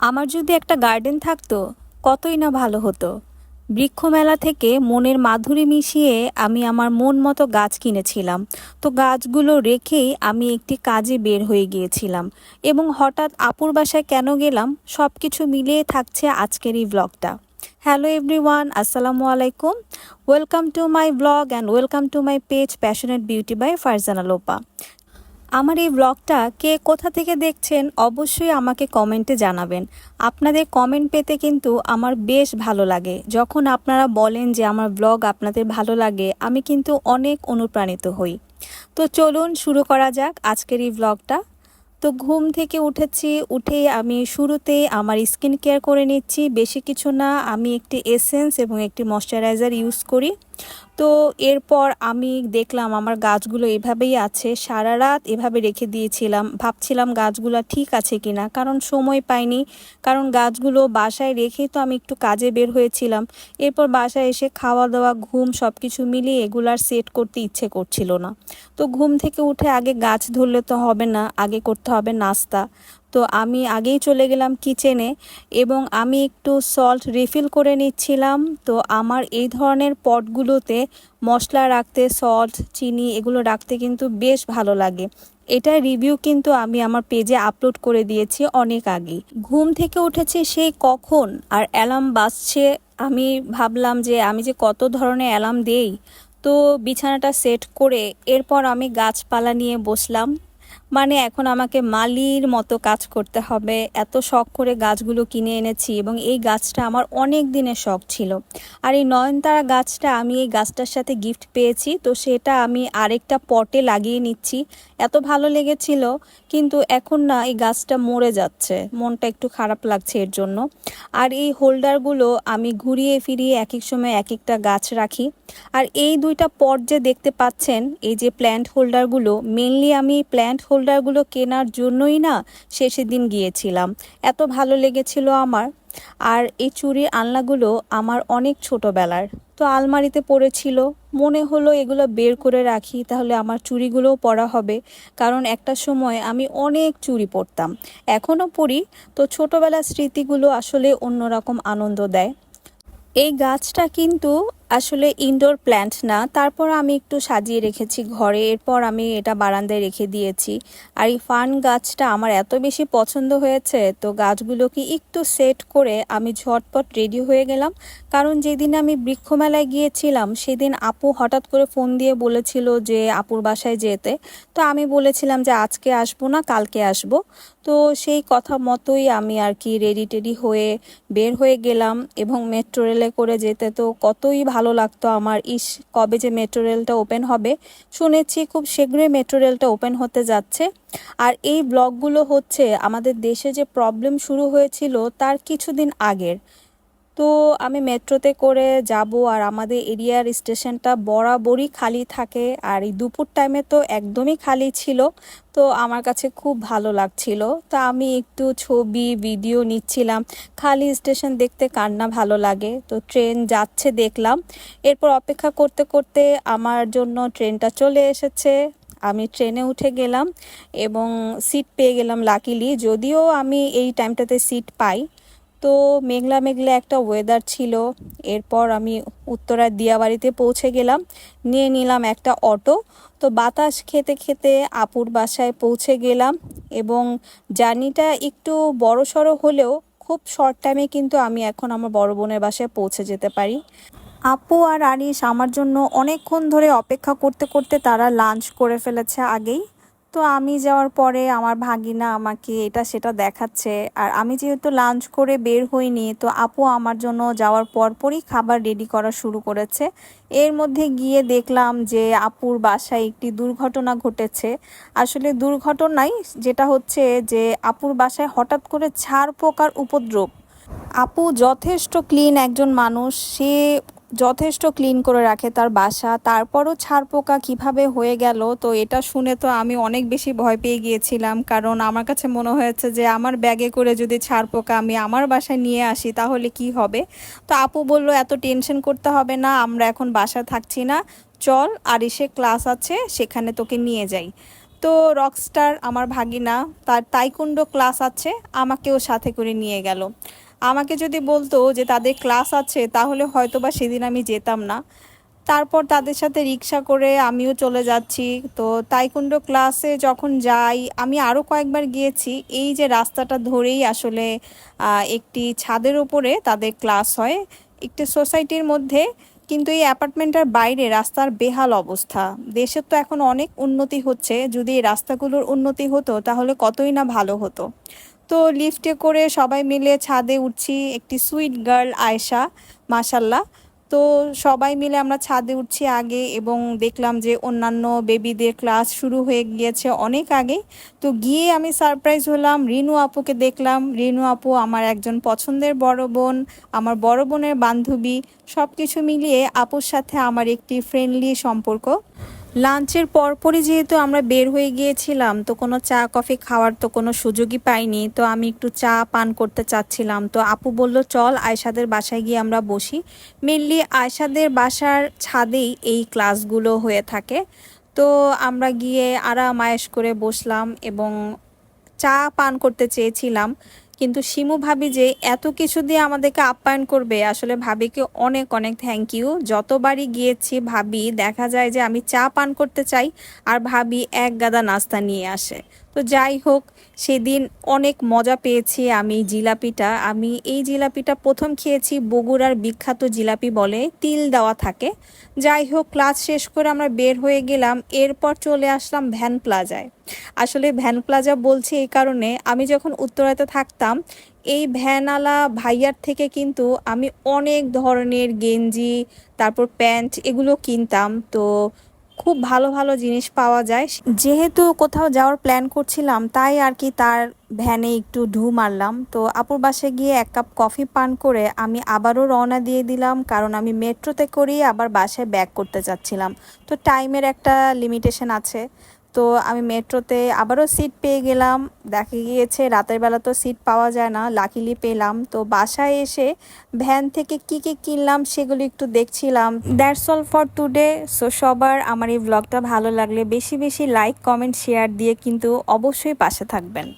আমার যদি একটা গার্ডেন থাকতো, কতই না ভালো হতো। বৃক্ষমেলা থেকে মনের মাধুরী মিশিয়ে আমি আমার মন মতো গাছ কিনেছিলাম। তো গাছগুলো রেখেই আমি একটি কাজে বের হয়ে গিয়েছিলাম এবং হঠাৎ আপুর বাসায় কেন গেলাম সব কিছু মিলিয়ে থাকছে আজকের এই ব্লগটা হ্যালো এভরিওয়ান আসসালামু আলাইকুম। Welcome to my blog and welcome to my page passionate beauty by Farzana Lopa আমার এই ব্লগটা কে কোথা থেকে দেখছেন অবশ্যই আমাকে কমেন্টে জানাবেন। আপনাদের কমেন্ট পেতে কিন্তু আমার বেশ ভালো লাগে। যখন আপনারা বলেন যে আমার ব্লগ আপনাদের ভালো লাগে, আমি কিন্তু অনেক অনুপ্রাণিত হই। তো চলুন শুরু করা যাক আজকের এই ব্লগটা তো ঘুম থেকে উঠেছি, উঠে আমি শুরুতেই আমার স্কিন কেয়ার করে নিচ্ছি। বেশি কিছু না, আমি একটি এসেন্স এবং একটি ময়শ্চারাইজার ইউজ করি। তো এরপর আমি দেখলাম আমার গাছগুলো এভাবেই আছে, সারা রাত এভাবে রেখে দিয়েছিলাম। ভাবছিলাম গাছগুলো ঠিক আছে কিনা, কারণ সময় পাইনি। কারণ গাছগুলো বাসায় রেখেই তো আমি একটু কাজে বের হয়েছিলাম। এরপর বাসায় এসে খাওয়া দাওয়া ঘুম সব কিছু মিলিয়ে এগুলার সেট করতে ইচ্ছে করছিল না। তো ঘুম থেকে উঠে আগে গাছ ধরলে তো হবে না, আগে করতে হবে নাস্তা। তো আমি আগেই চলে গেলাম কিচেনে এবং আমি একটু সল্ট রিফিল করে নিচ্ছিলাম। তো আমার এই ধরনের পটগুলোতে মশলা রাখতে সল্ট চিনি এগুলো রাখতে কিন্তু বেশ ভালো লাগে। এটার রিভিউ কিন্তু আমি আমার পেজে আপলোড করে দিয়েছি অনেক আগে ঘুম থেকে উঠেছে সেই কখন? আর অ্যালার্ম বাজছে, আমি ভাবলাম যে আমি যে কত ধরনের অ্যালার্ম দেই। তো বিছানাটা সেট করে এরপর আমি গাছপালা নিয়ে বসলাম। মানে এখন আমাকে মালির মতো কাজ করতে হবে। এত শখ করে গাছগুলো কিনে এনেছি এবং এই গাছটা আমার অনেক দিনের শখ ছিল। আর এই নয়নতারা গাছটা আমি এই গাছটার সাথে গিফট পেয়েছি, তো সেটা আমি আরেকটা পটে লাগিয়ে নিচ্ছি। এত ভালো লেগেছিল, কিন্তু এখন না এই গাছটা মরে যাচ্ছে। মনটা একটু খারাপ লাগছে এর জন্য। আর এই হোল্ডারগুলো আমি ঘুরিয়ে ফিরিয়ে এক এক সময় এক একটা গাছ রাখি। আর এই দুইটা পট যে দেখতে পাচ্ছেন, এই যে প্ল্যান্ট হোল্ডারগুলো মেনলি আমি প্ল্যান্ট হোল্ডারগুলো কেনার জন্যই না শেষের দিন গিয়েছিলাম। এত ভালো লেগেছিল আমার। আর এই চুরির আলনাগুলো আমার অনেক ছোটোবেলার। তো আলমারিতে পড়েছিল। মনে হলো এগুলো বের করে রাখি, তাহলে আমার চুড়িগুলোও পরা হবে। কারণ একটা সময় আমি অনেক চুড়ি পরতাম এখনও পরি তো ছোটোবেলার স্মৃতিগুলো আসলে অন্যরকম আনন্দ দেয়। এই গাছটা কিন্তু আসলে ইনডোর প্ল্যান্ট না। তারপর আমি একটু সাজিয়ে রেখেছি ঘরে। এরপর আমি এটা বারান্দায় রেখে দিয়েছি। আর এই ফান গাছটা আমার এত বেশি পছন্দ হয়েছে, তো গাছগুলোকে একটু সেট করে আমি ঝটপট রেডি হয়ে গেলাম। কারণ যেদিন আমি বৃক্ষমেলায় গিয়েছিলাম, সেদিন আপু হঠাৎ করে ফোন দিয়ে বলেছিল যে, আপুর বাসায় যেতে। তো আমি বলেছিলাম যে, আজকে আসব না, কালকে আসব। তো সেই কথা মতোই আমি আর কি রেডি টেডি হয়ে বের হয়ে গেলাম এবং মেট্রো রেলে করে যেতে। তো কতই ভালো লাগতো আমার। ইস, কবে যে মেট্রো রেলটা ওপেন হবে? শুনেছি খুব শীঘ্রই মেট্রো রেলটা ওপেন হতে যাচ্ছে। আর এই ব্লগগুলো হচ্ছে আমাদের দেশে যে প্রবলেম শুরু হয়েছিল তার কিছুদিন আগের। তো আমি মেট্রোতে করে যাব আর আমাদের এরিয়ার স্টেশনটা বরাবরই খালি থাকে আর এই দুপুর টাইমে তো একদমই খালি ছিল। তো আমার কাছে খুব ভালো লাগছিল। তো আমি একটু ছবি ভিডিও নিচ্ছিলাম। খালি স্টেশন দেখতে কান্না ভালো লাগে। তো ট্রেন যাচ্ছে দেখলাম। এরপর অপেক্ষা করতে করতে আমার জন্য ট্রেনটা চলে এসেছে। আমি ট্রেনে উঠে গেলাম এবং সিট পেয়ে গেলাম লাকিলি যদিও আমি এই টাইমটাতে সিট পাই। তো মেঘলা মেঘলা একটা ওয়েদার ছিল। এরপর আমি উত্তরার দিয়াবাড়িতে পৌঁছে গেলাম। নিয়ে নিলাম একটা অটো তো বাতাস খেতে খেতে আপুর বাসায় পৌঁছে গেলাম এবং জার্নিটা একটু বড় সড়ো হলেও খুব শর্ট টাইমে কিন্তু আমি এখন আমার বড় বোনের বাসায় পৌঁছে যেতে পারি। আপু আর আরিশ আমার জন্য অনেকক্ষণ ধরে অপেক্ষা করতে করতে তারা লাঞ্চ করে ফেলেছে আগেই। তো আমি যাওয়ার পরে আমার ভাগিনা আমাকে এটা সেটা দেখাচ্ছে। আর আমি যেহেতু লাঞ্চ করে বের হইনি, তো আপু আমার জন্য যাওয়ার পরপরই খাবার রেডি করা শুরু করেছে। এর মধ্যে গিয়ে দেখলাম যে আপুর বাসায় একটি দুর্ঘটনা ঘটেছে। আসলে দুর্ঘটনাই যেটা হচ্ছে যে আপুর বাসায় হঠাৎ করে ছাড় পোকার উপদ্রব। আপু যথেষ্ট ক্লিন একজন মানুষ, সে যথেষ্ট ক্লিন করে রাখে তার বাসা। তারপরও ছাড় পোকা কীভাবে হয়ে গেল? তো এটা শুনে তো আমি অনেক বেশি ভয় পেয়ে গিয়েছিলাম। কারণ আমার কাছে মনে হয়েছে যে, আমার ব্যাগে করে যদি ছাড় পোকা আমি আমার বাসায় নিয়ে আসি, তাহলে কি হবে? তো আপু বলল, এত টেনশন করতে হবে না, আমরা এখন বাসায় থাকছি না। চল আর এসে ক্লাস আছে, সেখানে তোকে নিয়ে যাই। তো রকস্টার আমার ভাগিনা, তার তাইকুন্ডো ক্লাস আছে, আমাকেও সাথে করে নিয়ে গেল। আমাকে যদি বলতো যে তাদের ক্লাস আছে, তাহলে হয়তো বা সেদিন আমি যেতাম না। তারপর তাদের সাথে রিক্সা করে আমিও চলে যাচ্ছি। তো তাইকুন্ডো ক্লাসে যখন যাই, আমি আরও কয়েকবার গিয়েছি। এই যে রাস্তাটা ধরেই আসলে একটি ছাদের উপরে তাদের ক্লাস হয়, একটি সোসাইটির মধ্যে। কিন্তু এই অ্যাপার্টমেন্টের বাইরে রাস্তার বেহাল অবস্থা। দেশের তো এখন অনেক উন্নতি হচ্ছে। যদি এই রাস্তাগুলোর উন্নতি হতো, তাহলে কতই না ভালো হতো। তো লিফটে করে সবাই মিলে ছাদে উঠছি একটি সুইট গার্ল আয়েশা মাসাল্লাহ তো সবাই মিলে আমরা ছাদে উঠছি আগে এবং দেখলাম যে অন্যান্য বেবিদের ক্লাস শুরু হয়ে গিয়েছে অনেক আগে। তো গিয়ে আমি সারপ্রাইজ হলাম, রিনু আপুকে দেখলাম। রিনু আপু আমার একজন পছন্দের বড় বোন, আমার বড় বোনের বান্ধবী সব কিছু মিলিয়ে আপুর সাথে আমার একটি ফ্রেন্ডলি সম্পর্ক। লাঞ্চের পরপরই যেহেতু আমরা বের হয়ে গিয়েছিলাম, তো কোনো চা, কফি খাওয়ার তো কোনো সুযোগই পাইনি। তো আমি একটু চা পান করতে চাচ্ছিলাম। তো আপু বলল, চল আয়সাদের বাসায় গিয়ে আমরা বসি। মেনলি আয়সাদের বাসার ছাদেই এই ক্লাসগুলো হয়ে থাকে। তো আমরা গিয়ে আরাম আয়েশ করে বসলাম এবং চা পান করতে চেয়েছিলাম। কিন্তু শিমু ভাবি যে এত কিছু দিয়ে আমাদেরকে আপ্যায়ন করবে, আসলে ভাবিকে অনেক অনেক থ্যাংক ইউ যতবারই গিয়েছি ভাবি, দেখা যায় যে আমি চা পান করতে চাই, আর ভাবি এক গাদা নাস্তা নিয়ে আসে। তো যাই হোক, সেদিন অনেক মজা পেয়েছি আমি জিলাপিটা। আমি এই জিলাপিটা প্রথম খেয়েছি বগুড়ার বিখ্যাত জিলাপি বলে, তিল দেওয়া থাকে। যাই হোক, ক্লাস শেষ করে আমরা বের হয়ে গেলাম, এরপর চলে আসলাম ভ্যান প্লাজায়। আসলে ভ্যান প্লাজা বলছি এই কারণে, আমি যখন উত্তরাতে থাকতাম, এই ভ্যানওয়ালা ভাইয়ার থেকে কিন্তু আমি অনেক ধরনের গেঞ্জি, তারপর প্যান্ট এগুলো কিনতাম। তো খুব ভালো ভালো জিনিস পাওয়া যায়। যেহেতু কোথাও যাওয়ার প্ল্যান করছিলাম, তাই আর কি তার ভ্যানে একটু ঢু মারলাম। তো আপুর বাসে গিয়ে এক কাপ কফি পান করে আমি আবারও রওনা দিয়ে দিলাম, কারণ আমি মেট্রোতে করি আবার বাসায় ব্যাক করতে চাচ্ছিলাম। তো টাইমের একটা লিমিটেশন আছে। তো আমি মেট্রোতে আবারও সিট পেয়ে গেলাম। দেখা গিয়েছে রাতের বেলা তো সিট পাওয়া যায় না লাকিলি পেলাম। তো বাসায় এসে ভ্যান থেকে কি কি কিনলাম সেগুলো একটু দেখছিলাম। That's all for today so সবার আমার এই ব্লগটা ভালো লাগলে বেশি বেশি লাইক কমেন্ট শেয়ার দিয়ে কিন্তু অবশ্যই পাশে থাকবেন।